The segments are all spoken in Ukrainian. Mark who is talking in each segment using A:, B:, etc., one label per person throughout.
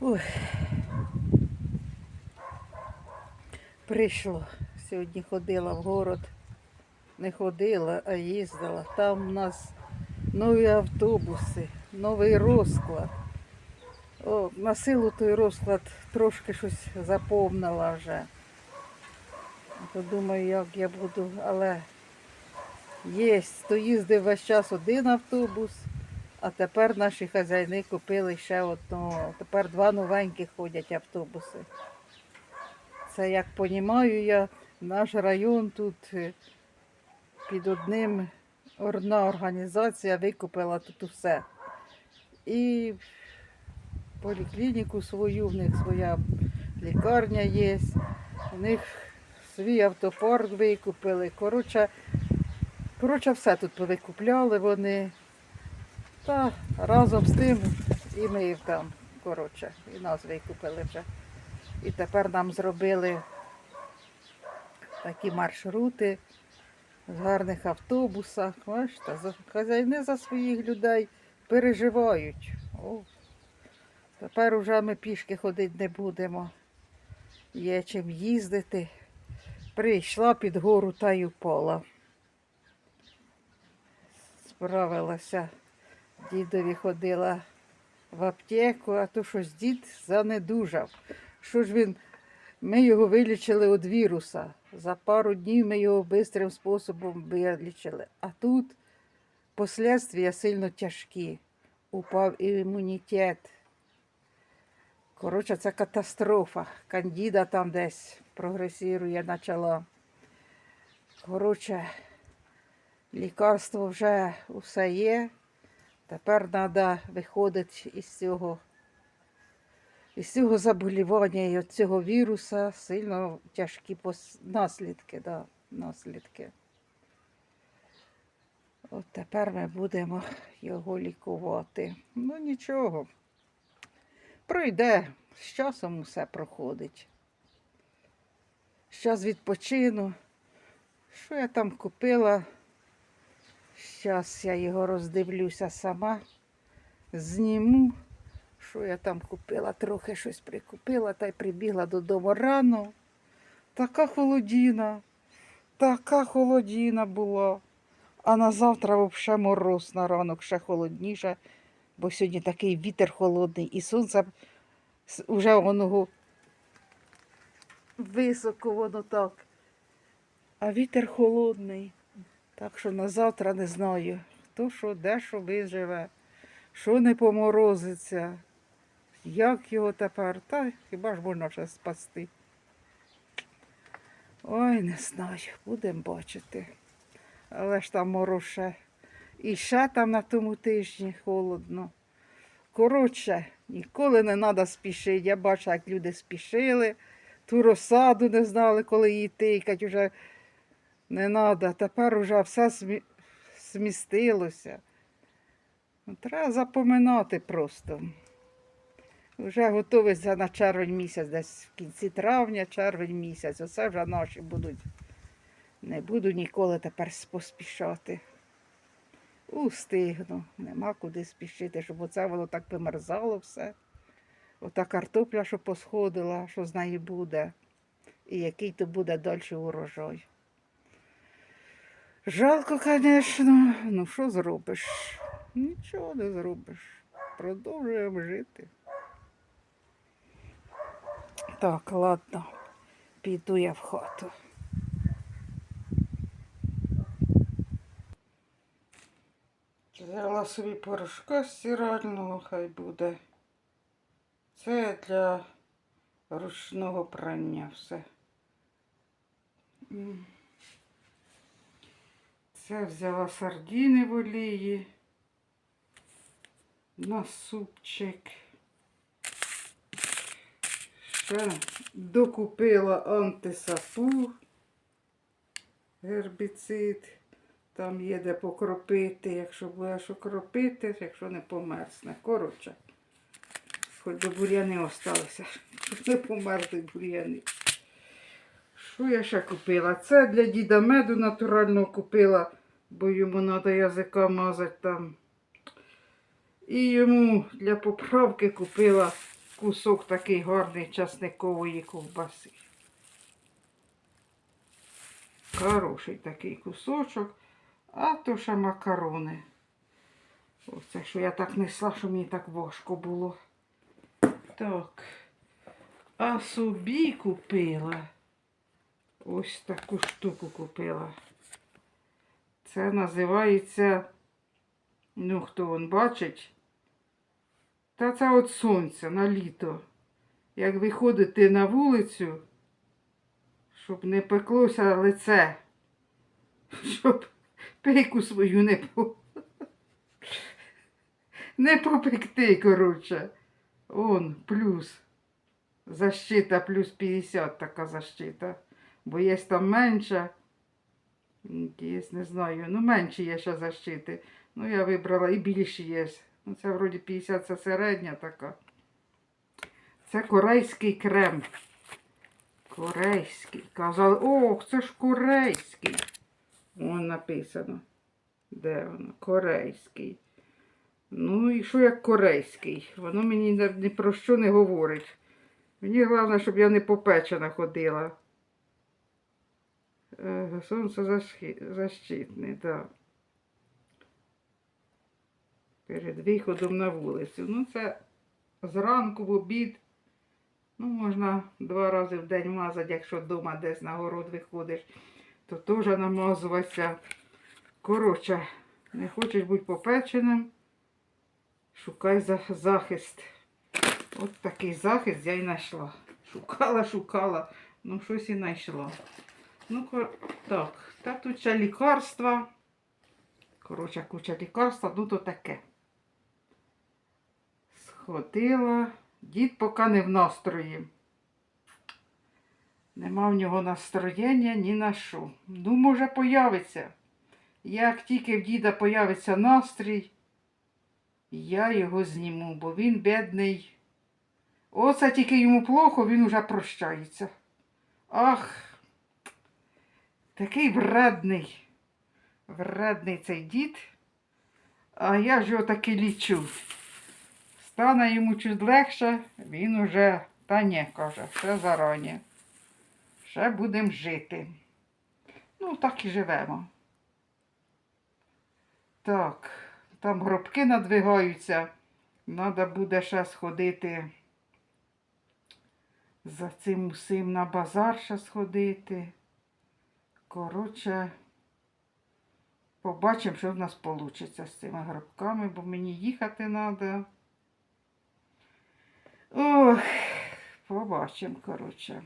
A: Ой. Прийшло. Сьогодні ходила в город. Не ходила, а їздила. Там у нас нові автобуси, новий розклад. О, на силу той розклад трошки щось заповнила вже. То думаю, як я буду, але є, то їздив весь час один автобус, а тепер наші хазяїни купили ще одного. Тепер два новенькі ходять автобуси. Це як понімаю я, наш район тут е, під одним одна організація викупила тут усе. І поліклініку свою, в них своя лікарня є, у них свій автопарк викупили. Коротше, коротше, все тут повикупляли вони. Та разом з тим і ми там, коротше, і нас викупили вже. І тепер нам зробили такі маршрути в гарних автобусах. Бачите, хазяїни за своїх людей переживають. О, тепер уже ми пішки ходити не будемо. Є чим їздити. Прийшла під гору та й упала. Справилася. Дідові ходила в аптеку, а то щось дід занедужав. Що ж він? Ми його вилічили від віруса. За пару днів ми його швидким способом вилічили. А тут послідствия сильно тяжкі. Упав імунітет. Коротше, це катастрофа. Кандіда там десь прогресує, почала. Коротше, лікарство вже усе є. Тепер треба виходити із цього, із цього заболівання і від цього віруса сильно тяжкі пос- наслідки. Да, наслідки. От тепер ми будемо його лікувати. Ну нічого. Пройде, з часом усе проходить. Зараз відпочину. Що я там купила? Зараз я його роздивлюся сама, зніму, що я там купила. Трохи щось прикупила та й прибігла додому рано. Така холодіна, така холодіна була. А на завтра взагалі мороз на ранок ще холодніше, бо сьогодні такий вітер холодний і сонце вже воно високо воно так. А вітер холодний. Так що на завтра не знаю, хто що, де що виживе, що не поморозиться, як його тепер, та хіба ж можна вже спасти. Ой, не знаю, будемо бачити. Але ж там мороз ще. І ще там на тому тижні холодно. Коротше, ніколи не треба спішити. Я бачу, як люди спішили, ту розсаду не знали, коли її тикать. Не треба. Тепер уже все змі- змістилося. Ну, Треба запоминати просто. Вже готуються на червень місяць, десь в кінці травня, червень місяць. Оце вже наші будуть. Не буду ніколи тепер поспішати. Устигну. Нема куди спішити, щоб оце воно так вимерзало все. Ота картопля, що посходила, що з неї буде. І який то буде далі урожай. Жалко, звісно, ну що зробиш? Нічого не зробиш. Продовжуємо жити. Так, ладно, піду я в хату. Взяла собі порошка стирального, хай буде. Це для ручного прання все. Це взяла сардини в олії на супчик. Ще докупила антисапу, гербіцид. Там є де покропити, якщо будеш окропити, якщо не померзне. Коротше, хоч би бур'яни осталися, щоб не померзли бур'яни. Що я ще купила? Це для діда меду натурального купила, бо йому треба язика мазати там. І йому для поправки купила кусок такий гарний часникової ковбаси. Хороший такий кусочок, а то ще макарони. Оце, що я так несла, що мені так важко було. Так. А собі купила. Ось таку штуку купила. Це називається, ну хто вон бачить, та це от сонце на літо. Як виходити на вулицю, щоб не пеклося лице, щоб пейку свою не по... не попекти, коротше. Он, плюс. Защита плюс 50 така защита. Бо є там менша. Є, не знаю. Ну, менші є ще защити. Ну, я вибрала і більші є. Ну, це вроді 50 це середня така. Це корейський крем. Корейський. Казали, ох, це ж корейський. Вон написано. Де воно? Корейський. Ну і що як корейський? Воно мені ні ні про що не говорить. Мені головне, щоб я не попечена ходила. Е, Сонцезащитний, так. Перед виходом на вулицю. Ну, це зранку в обід. Ну, можна два рази в день мазати, якщо вдома десь на город виходиш, то теж намазуватися. Коротше, не хочеш бути попеченим, шукай за- захист. От такий захист я й знайшла. Шукала, шукала, ну щось і знайшла. Ну, кор- так, та тут ще лікарства. Коротше, куча лікарства, ну то таке. Сходила. Дід поки не в настрої. Нема в нього настроєння ні на що. Ну, може, появиться. Як тільки в діда появиться настрій, я його зніму, бо він бідний. Оце тільки йому плохо, він уже прощається. Ах, такий вредний, вредний цей дід. А я ж його таки лічу. Стане йому чуть легше, він уже, та ні, каже, все зарані. Ще будемо жити. Ну, так і живемо. Так, там гробки надвигаються. Треба буде ще сходити за цим усім на базар ще сходити. Коротше, побачимо, що в нас вийде з цими гробками, бо мені їхати треба. Ох, побачимо, коротше.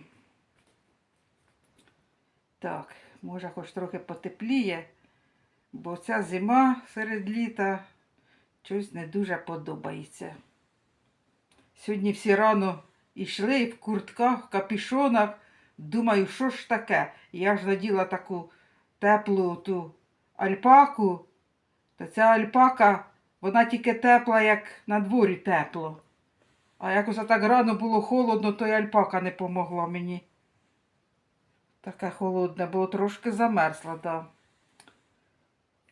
A: Так, може хоч трохи потепліє, бо ця зима серед літа щось не дуже подобається. Сьогодні всі рано йшли в куртках, капішонах. Думаю, що ж таке? Я ж наділа таку теплу ту альпаку, то ця альпака, вона тільки тепла, як на дворі тепло. А якось так рано було холодно, то й альпака не помогла мені. Таке холодне, бо трошки замерзла, да.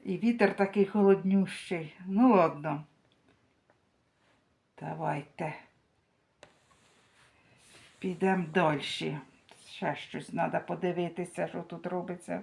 A: І вітер такий холоднющий. Ну ладно. Давайте. Підемо далі. Ще щось треба подивитися, що тут робиться.